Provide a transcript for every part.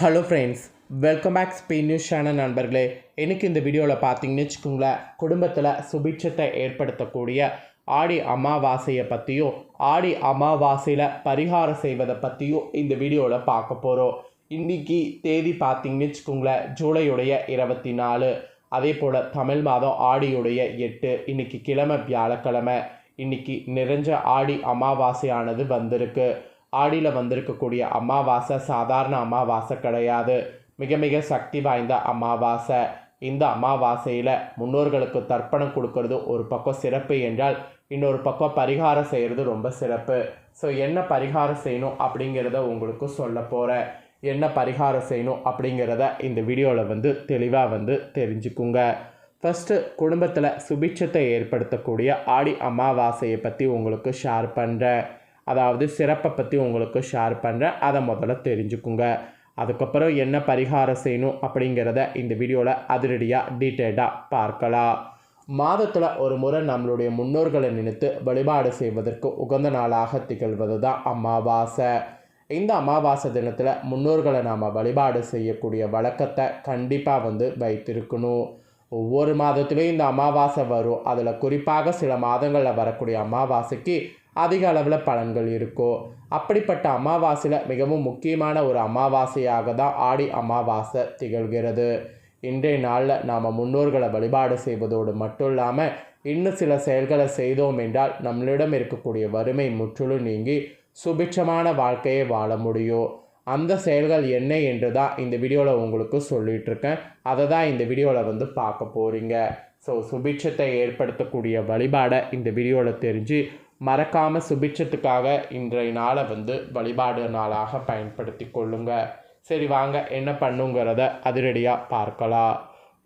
Hello friends welcome back Spain news channel நண்பர்களே. எனக்கு இந்த வீடியோவில் பார்த்தீங்கன்னு வச்சுக்கோங்களேன் குடும்பத்தில் சுபிட்சத்தை ஏற்படுத்தக்கூடிய ஆடி அமாவாசையை பற்றியும் ஆடி அமாவாசையில் பரிகாரம் செய்வதை பற்றியும் இந்த வீடியோவில் பார்க்க போகிறோம் இன்றைக்கி தேதி பார்த்தீங்கன்னு வச்சுக்கோங்களேன் ஜூலையுடைய இருபத்தி நாலு. அதே போல் தமிழ் மாதம் ஆடியுடைய எட்டு. இன்னைக்கு கிழமை வியாழக்கிழமை. இன்னைக்கு நிறைஞ்ச ஆடி அமாவாசையானது வந்திருக்கு. ஆடியில் வந்திருக்கக்கூடிய அமாவாசை சாதாரண அமாவாசை கிடையாது. மிக மிக சக்தி வாய்ந்த அமாவாசை. இந்த அமாவாசையில் முன்னோர்களுக்கு தர்ப்பணம் கொடுக்கறது ஒரு பக்கம் சிறப்பு என்றால் இன்னொரு பக்கம் பரிகாரம் செய்கிறது ரொம்ப சிறப்பு. ஸோ என்ன பரிகாரம் செய்யணும் அப்படிங்கிறத உங்களுக்கு சொல்ல போகிறேன் என்ன பரிகாரம் செய்யணும் அப்படிங்கிறத இந்த வீடியோவில் வந்து தெளிவாக வந்து தெரிஞ்சுக்குங்க. ஃபஸ்ட்டு குடும்பத்தில் சுபிட்சத்தை ஏற்படுத்தக்கூடிய ஆடி அமாவாசையை பற்றி உங்களுக்கு ஷேர் பண்ணுறேன் அதாவது சிறப்பை பற்றி உங்களுக்கு ஷேர் பண்ணுறேன் அதை முதல்ல தெரிஞ்சுக்குங்க. அதுக்கப்புறம் என்ன பரிகாரம் செய்யணும் அப்படிங்கிறத இந்த வீடியோவில் அதிரடியாக டீட்டெயில்டாக பார்க்கலாம். மாதத்தில் ஒரு முறை நம்மளுடைய முன்னோர்களை நினைத்து வழிபாடு செய்வதற்கு உகந்த நாளாக திகழ்வது தான் அமாவாசை. இந்த அமாவாசை தினத்தில் முன்னோர்களை நாம் வழிபாடு செய்யக்கூடிய வழக்கத்தை கண்டிப்பாக வந்து வைத்திருக்கணும். ஒவ்வொரு மாதத்துலேயும் இந்த அமாவாசை வரும். அதில் குறிப்பாக சில மாதங்களில் வரக்கூடிய அமாவாசைக்கு அதிக அளவில் பலன்கள் இருக்கும் அப்படிப்பட்ட அமாவாசையில் மிகவும் முக்கியமான ஒரு அமாவாசையாக தான் ஆடி அமாவாசை திகழ்கிறது. இன்றைய நாளில் நாம் முன்னோர்களை வழிபாடு செய்வதோடு மட்டும் இல்லாமல் இன்னும் சில செயல்களை செய்தோம் என்றால் நம்மளிடம் இருக்கக்கூடிய வறுமை முற்றிலும் நீங்கி சுபிட்சமான வாழ்க்கையை வாழ முடியும். அந்த செயல்கள் என்ன என்று தான் இந்த வீடியோவில் உங்களுக்கு சொல்லிகிட்ருக்கேன் அதை தான் இந்த வீடியோவில் வந்து பார்க்க போகிறீங்க ஸோ சுபிட்சத்தை ஏற்படுத்தக்கூடிய வழிபாடை இந்த வீடியோவில் தெரிஞ்சு மறக்காமல் சுபிட்சத்துக்காக இன்றைய நாளை வந்து வழிபாடு நாளாக பயன்படுத்தி கொள்ளுங்க. சரி வாங்க என்ன பண்ணுங்கிறத அதிரடியாக பார்க்கலாம்.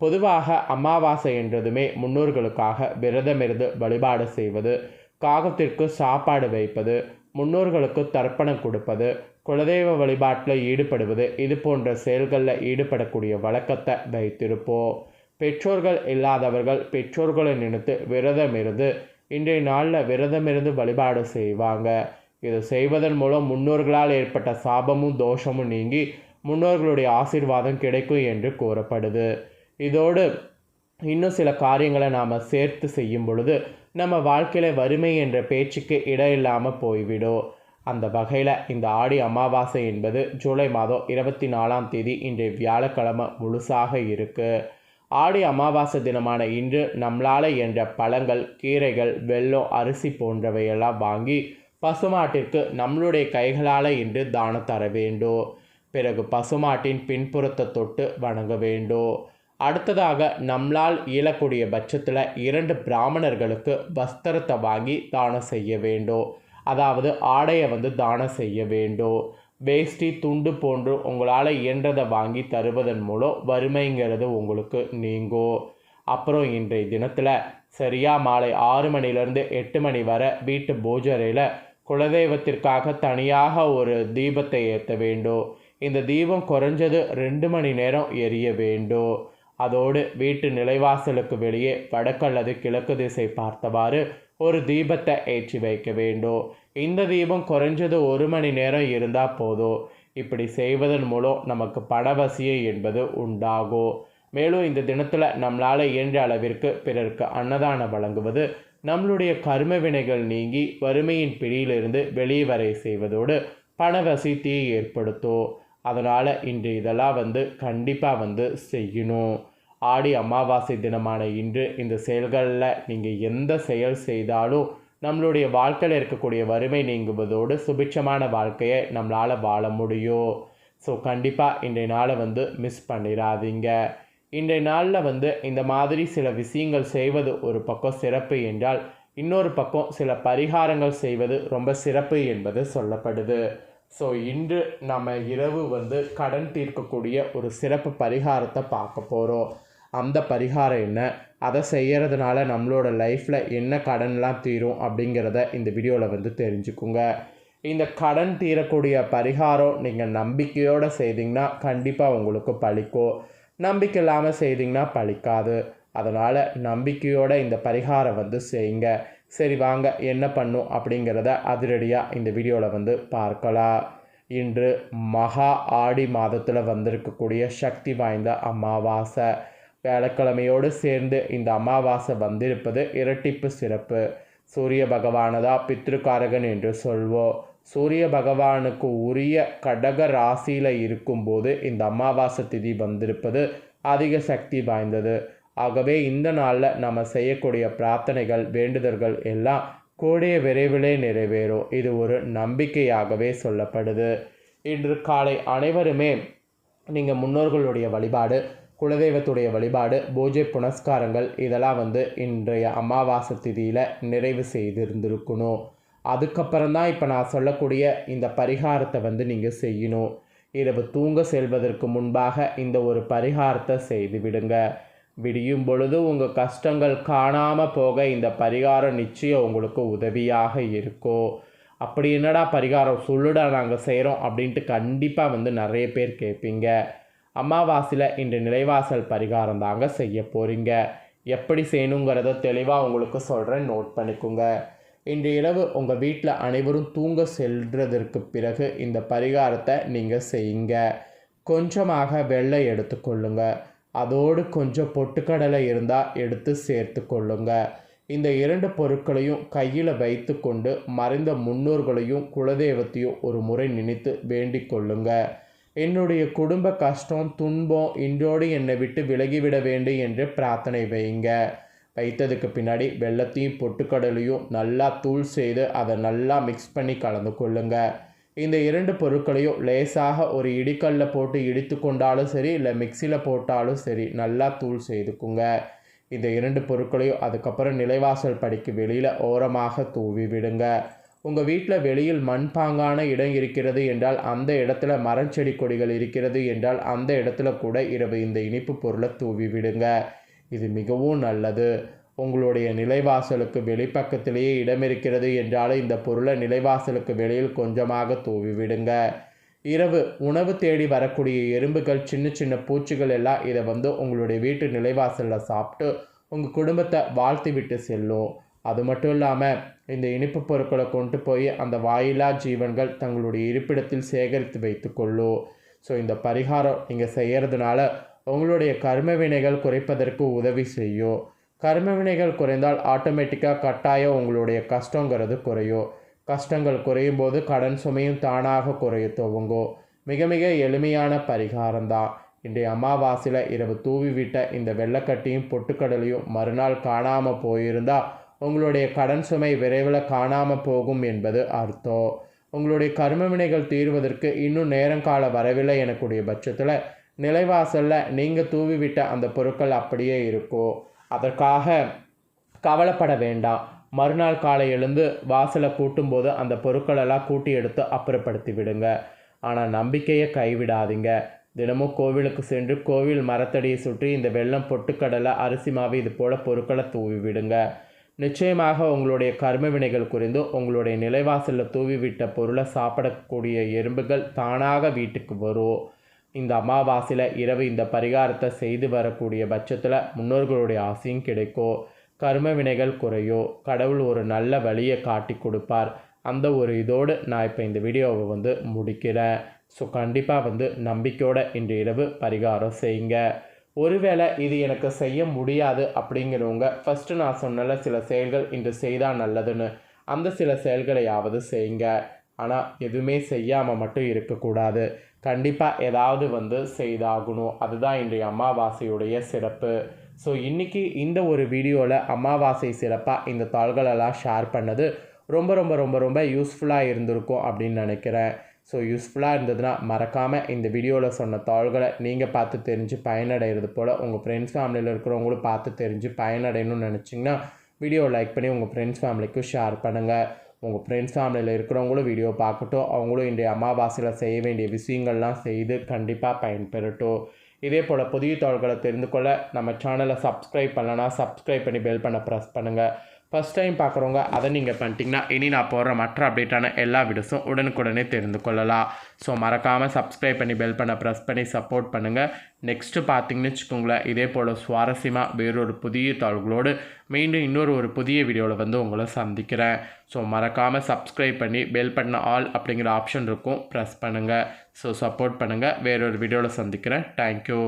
பொதுவாக அமாவாசை என்றதுமே முன்னோர்களுக்காக விரதமிருந்து வழிபாடு செய்வது காகத்திற்கு சாப்பாடு வைப்பது முன்னோர்களுக்கு தர்ப்பணம் கொடுப்பது குலதெய்வ வழிபாட்டில் ஈடுபடுவது இது போன்ற செயல்களில் ஈடுபடக்கூடிய வழக்கத்தை வைத்திருப்போம். பெற்றோர்கள் இல்லாதவர்கள் பெற்றோர்களை நினைத்து விரதம் இருந்து இன்றைய நாளில் விரதமிருந்து வழிபாடு செய்வாங்க. இது செய்வதன் மூலம் முன்னோர்களால் ஏற்பட்ட சாபமும் தோஷமும் நீங்கி முன்னோர்களுடைய ஆசீர்வாதம் கிடைக்கும் என்று கூறப்படுது. இதோடு இன்னும் சில காரியங்களை நாம் சேர்த்து செய்யும் பொழுது நம்ம வாழ்க்கையில் வறுமை என்ற பேச்சுக்கு இடம் இல்லாமல் போய்விடும். அந்த வகையில் இந்த ஆடி அமாவாசை என்பது ஜூலை மாதம் இருபத்தி நாலாம் தேதி இன்றைய வியாழக்கிழமை முழுசாக இருக்குது ஆடி அமாவாசை தினமான இன்று நம்மளால் என்ற பழங்கள் கீரைகள் வெல்லம் அரிசி போன்றவையெல்லாம் வாங்கி பசுமாட்டிற்கு நம்மளுடைய கைகளால் இன்று தானம் தர வேண்டும் பிறகு பசுமாட்டின் பின்புறத்தை தொட்டு வணங்க வேண்டும் அடுத்ததாக நம்மளால் இயலக்கூடிய பட்சத்தில் இரண்டு பிராமணர்களுக்கு வஸ்திரத்தை வாங்கி தானம் செய்ய வேண்டும் அதாவது ஆடையை வந்து தானம் செய்ய வேண்டும் வேஷ்டி துண்டு போன்று உங்களால் இயன்றதை வாங்கி தருவதன் மூலம் வறுமைங்கிறது உங்களுக்கு நீங்கும் அப்புறம் இன்றைய தினத்தில் சரியாக மாலை ஆறு மணிலேருந்து எட்டு மணி வரை வீட்டு பூஜரையில் குலதெய்வத்திற்காக தனியாக ஒரு தீபத்தை ஏற்ற வேண்டும். இந்த தீபம் குறைஞ்சது ரெண்டு மணி நேரம் எரிய வேண்டும். அதோடு வீட்டு நிலைவாசலுக்கு வெளியே வடக்கு அல்லது கிழக்கு திசை பார்த்தவாறு ஒரு தீபத்தை ஏற்றி வைக்க வேண்டும். இந்த தீபம் குறைஞ்சது ஒரு மணி நேரம் இருந்தால் போதும் இப்படி செய்வதன் மூலம் நமக்கு படவசியை என்பது உண்டாகும் மேலும் இந்த தினத்தில் நம்மளால் இயன்ற அளவிற்கு பிறருக்கு அன்னதானம் வழங்குவது நம்மளுடைய கர்ம வினைகள் நீங்கி வறுமையின் பிடியிலிருந்து வெளியே வரை செய்வதோடு பணவசியத்தையை ஏற்படுத்தும் அதனால் இன்று இதெல்லாம் வந்து கண்டிப்பாக வந்து செய்யணும். ஆடி அமாவாசை தினமான இன்று இந்த செயல்களில் நீங்கள் எந்த செயல் செய்தாலும் நம்மளுடைய வாழ்க்கையில் இருக்கக்கூடிய வறுமை நீங்குவதோடு சுபிட்சமான வாழ்க்கையை நம்மளால் வாழ முடியும் ஸோ கண்டிப்பாக இன்றைய நாளை வந்து மிஸ் பண்ணிடாதீங்க. இன்றைய நாளில் வந்து இந்த மாதிரி சில விஷயங்கள் செய்வது ஒரு பக்கம் சிறப்பு என்றால் இன்னொரு பக்கம் சில பரிகாரங்கள் செய்வது ரொம்ப சிறப்பு என்பது சொல்லப்படுது. ஸோ இன்று நம்ம இரவு வந்து கடன் தீர்க்கக்கூடிய ஒரு சிறப்பு பரிகாரத்தை பார்க்க போகிறோம் அந்த பரிகாரம் என்ன? அதை செய்கிறதுனால நம்மளோட லைஃப்பில் என்ன கடன்லாம் தீரும் அப்படிங்கிறத இந்த வீடியோவில் வந்து தெரிஞ்சுக்குங்க. இந்த கடன் தீரக்கூடிய பரிகாரம் நீங்கள் நம்பிக்கையோடு செய்தீங்கன்னா கண்டிப்பாக உங்களுக்கு பழிக்கும். நம்பிக்கை இல்லாமல் செய்தீங்கன்னா பழிக்காது. அதனால் நம்பிக்கையோடு இந்த பரிகாரம் வந்து செய்யுங்க. சரி வாங்க என்ன பண்ணும் அப்படிங்கிறத அதிரடியாக இந்த வீடியோவில் வந்து பார்க்கலாம். இன்று மகா ஆடி மாதத்தில் வந்திருக்கக்கூடிய சக்தி வாய்ந்த அமாவாசை. வியாழக்கிழமையோடு சேர்ந்து இந்த அமாவாசை வந்திருப்பது இரட்டிப்பு சிறப்பு. சூரிய பகவானதா பித்ருக்காரகன் என்று சொல்வோம். சூரிய பகவானுக்கு உரிய கடக ராசியில் இருக்கும்போது இந்த அமாவாசை திதி வந்திருப்பது அதிக சக்தி வாய்ந்தது. ஆகவே இந்த நாளில் நம்ம செய்யக்கூடிய பிரார்த்தனைகள் வேண்டுதல்கள் எல்லாம் கூடிய விரைவிலே நிறைவேறும். இது ஒரு நம்பிக்கையாகவே சொல்லப்படுது. இன்று காலை அனைவருமே நீங்கள் முன்னோர்களுடைய வழிபாடு குலதெய்வத்துடைய வழிபாடு பூஜை புனஸ்காரங்கள் இதெல்லாம் வந்து இன்றைய அமாவாசை திதியில் நிறைவு செய்திருந்திருக்கணும். அதுக்கப்புறம் தான் இப்போ நான் சொல்லக்கூடிய இந்த பரிகாரத்தை வந்து நீங்கள் செய்யணும். இரவு தூங்க செல்வதற்கு முன்பாக இந்த ஒரு பரிகாரத்தை செய்து விடுங்க. விடியும் பொழுது உங்கள் கஷ்டங்கள் காணாமல் போக இந்த பரிகாரம் நிச்சயம் உங்களுக்கு உதவியாக இருக்கும். அப்படி என்னடா பரிகாரம் சொல்லுடா நாங்கள் செய்கிறோம் அப்படின்ட்டு கண்டிப்பாக வந்து நிறைய பேர் கேட்பீங்க. அமாவாசையில் இன்று நிலைவாசல் பரிகாரம் தாங்க செய்ய போகிறீங்க எப்படி செய்யணுங்கிறத தெளிவாக உங்களுக்கு சொல்கிறேன் நோட் பண்ணிக்கோங்க. இன்று இரவு உங்கள் வீட்டில் அனைவரும் தூங்க செல்றதற்கு பிறகு இந்த பரிகாரத்தை நீங்கள் செய்யுங்க. கொஞ்சமாக வெள்ளை எடுத்துக்கொள்ளுங்க அதோடு கொஞ்சம் பொட்டுக்கடலை இருந்தால் எடுத்து சேர்த்து கொள்ளுங்க. இந்த இரண்டு பொருட்களையும் கையில் வைத்து கொண்டு மறைந்த முன்னோர்களையும் குலதெய்வத்தையும் ஒரு முறை நினைத்து வேண்டிக் கொள்ளுங்கள் என்னுடைய குடும்ப கஷ்டம் துன்பம் இன்றோடு என்னை விட்டு விலகிவிட வேண்டும் என்று பிரார்த்தனை வைங்க. வைத்ததுக்கு பின்னாடி வெள்ளத்தையும் பொட்டுக்கடலையும் நல்லா தூள் செய்து அதை நல்லா மிக்ஸ் பண்ணி கலந்து கொள்ளுங்க. இந்த இரண்டு பொருட்களையும் லேசாக ஒரு இடிக்கல்ல போட்டு இடித்து கொண்டாலும் சரி இல்லை மிக்சியில் போட்டாலும் சரி நல்லா தூள் செய்துக்குங்க. இந்த இரண்டு பொருட்களையும் அதுக்கப்புறம் நிலைவாசல் படிக்கு வெளியில் ஓரமாக தூவி விடுங்க. உங்கள் வீட்டில் வெளியில் மண்பாங்கான இடம் இருக்கிறது என்றால் அந்த இடத்துல மரம் செடி கொடிகள் இருக்கிறது என்றால் அந்த இடத்துல கூட இரவு இந்த இனிப்பு பொருளை தூவி விடுங்க. இது மிகவும் நல்லது. உங்களுடைய நிலைவாசலுக்கு வெளிப்பக்கத்திலேயே இடம் இருக்கிறது என்றாலும் இந்த பொருளை நிலைவாசலுக்கு வெளியில் கொஞ்சமாக தூவி விடுங்க. இரவு உணவு தேடி வரக்கூடிய எறும்புகள் சின்ன சின்ன பூச்சிகள் எல்லாம் இதை வந்து உங்களுடைய வீட்டு நிலைவாசலில் சாப்பிட்டு உங்கள் குடும்பத்தை வாழ்த்தி விட்டு செல்லும். அது மட்டும் இல்லாமல் இந்த இனிப்பு பொருட்களை கொண்டு போய் அந்த வாயிலா ஜீவன்கள் தங்களுடைய இருப்பிடத்தில் சேகரித்து வைத்து கொள்ளும் ஸோ இந்த பரிகாரம் நீங்கள் செய்கிறதுனால உங்களுடைய கர்ம வினைகள் குறைப்பதற்கு உதவி செய்யும் கர்ம வினைகள் குறைந்தால் ஆட்டோமேட்டிக்காக கட்டாயம் உங்களுடைய கஷ்டங்கிறது குறையும் கஷ்டங்கள் குறையும் போது கடன் சுமையும் தானாக குறைய துவங்கும் மிக மிக எளிமையான பரிகாரம் தான். இன்றைய அமாவாசையில் இரவு தூவி விட்ட இந்த வெள்ளக்கட்டியும் பொட்டுக்கடலையும் மறுநாள் காணாமல் போயிருந்தால் உங்களுடைய கடன் சுமை விரைவில் காணாமல் போகும் என்பது அர்த்தம். உங்களுடைய கர்ம வினைகள் தீர்வதற்கு இன்னும் நேரம் கால வரவில்லை எனக்கூடிய பட்சத்தில் நிலைவாசலில் நீங்கள் தூவிவிட்ட அந்த பொருட்கள் அப்படியே இருக்கும். அதற்காக கவலைப்பட வேண்டாம். மறுநாள் காலை எழுந்து வாசலை கூட்டும்போது அந்த பொருட்களெல்லாம் கூட்டி எடுத்து அப்புறப்படுத்தி விடுங்க. ஆனால் நம்பிக்கையை கைவிடாதீங்க. தினமும் கோவிலுக்கு சென்று கோவில் மரத்தடியை சுற்றி இந்த வெள்ளம் பொட்டுக்கடலை அரிசி மாவு இது போல் பொருட்களை தூவி விடுங்க. நிச்சயமாக உங்களுடைய கர்ம வினைகள் குறைந்து உங்களுடைய நிலைவாசலில் தூவி விட்ட பொருளை சாப்பிடக்கூடிய எறும்புகள் தானாக வீட்டுக்கு வரும். இந்த அமாவாசையில் இரவு இந்த பரிகாரத்தை செய்து வரக்கூடிய பட்சத்தில் முன்னோர்களுடைய ஆசையும் கிடைக்கும். கர்ம வினைகள் குறையோ கடவுள் ஒரு நல்ல வழியை காட்டி கொடுப்பார். அந்த ஒரு இதோடு நான் இப்போ இந்த வீடியோவை வந்து முடிக்கிறேன். ஸோ கண்டிப்பாக வந்து நம்பிக்கையோட இன்று இரவு பரிகாரம் செய்யுங்க. ஒருவேளை இது எனக்கு செய்ய முடியாது அப்படிங்கிறவங்க ஃபஸ்ட்டு நான் சொன்னல சில செயல்கள் இன்று செய்தால் நல்லதுன்னு. அந்த சில செயல்களையாவது செய்யுங்க. ஆனால் எதுவுமே செய்யாமல் மட்டும் இருக்கக்கூடாது. கண்டிப்பாக ஏதாவது வந்து செய்தாகணும். அதுதான் இன்றைய அமாவாசையுடைய சிறப்பு. ஸோ இன்றைக்கி இந்த ஒரு வீடியோவில் அமாவாசை சிறப்பாக இந்த தாள்களெல்லாம் ஷேர் பண்ணது ரொம்ப ரொம்ப ரொம்ப ரொம்ப யூஸ்ஃபுல்லாக இருந்திருக்கும் அப்படின்னு நினைக்கிறேன். ஸோ யூஸ்ஃபுல்லாக இருந்ததுன்னா மறக்காமல் இந்த வீடியோவில் சொன்ன தாள்களை நீங்கள் பார்த்து தெரிஞ்சு பயனடைகிறது போல் உங்கள் ஃப்ரெண்ட்ஸ் ஃபேமிலியில் இருக்கிறவங்களும் பார்த்து தெரிஞ்சு பயனடையணும்னு நினச்சிங்கன்னா வீடியோ லைக் பண்ணி உங்கள் ஃப்ரெண்ட்ஸ் ஃபேமிலிக்கும் ஷேர் பண்ணுங்கள் உங்கள் ஃப்ரெண்ட்ஸ் ஃபேமிலியில் இருக்கிறவங்களும் வீடியோ பார்க்கட்டும். அவங்களும் இன்றைய அமாவாசையில் செய்ய வேண்டிய விஷயங்கள்லாம் செய்து கண்டிப்பாக பயன்பெறட்டும். இதே போல் புதிய தாள்களை தெரிந்து கொள்ள நம்ம சேனலை சப்ஸ்கிரைப் பண்ணலன்னா சப்ஸ்கிரைப் பண்ணி பெல் பண்ண ப்ரெஸ் பண்ணுங்கள் ஃபஸ்ட் டைம் பார்க்குறவங்க அதை நீங்கள் பண்ணிட்டீங்கன்னா இனி நான் போடுற மற்ற அப்டேட்டான எல்லா வீடியோஸும் உடனுக்குடனே தெரிந்து கொள்ளலாம். ஸோ மறக்காமல் சப்ஸ்கிரைப் பண்ணி பெல் பண்ண ப்ரெஸ் பண்ணி சப்போர்ட் பண்ணுங்கள் நெக்ஸ்ட்டு பார்த்தீங்கன்னு வச்சுக்கோங்களேன் இதே போல் சுவாரஸ்யமாக வேறொரு புதிய தாள்களோடு மீண்டும் இன்னொரு ஒரு புதிய வீடியோவில் வந்து உங்களை சந்திக்கிறேன். ஸோ மறக்காமல் சப்ஸ்கிரைப் பண்ணி பெல் பண்ண ஆல் அப்படிங்கிற ஆப்ஷன் இருக்கும். ப்ரெஸ் பண்ணுங்கள் ஸோ சப்போர்ட் பண்ணுங்கள் வேறொரு வீடியோவில் சந்திக்கிறேன். தேங்க்யூ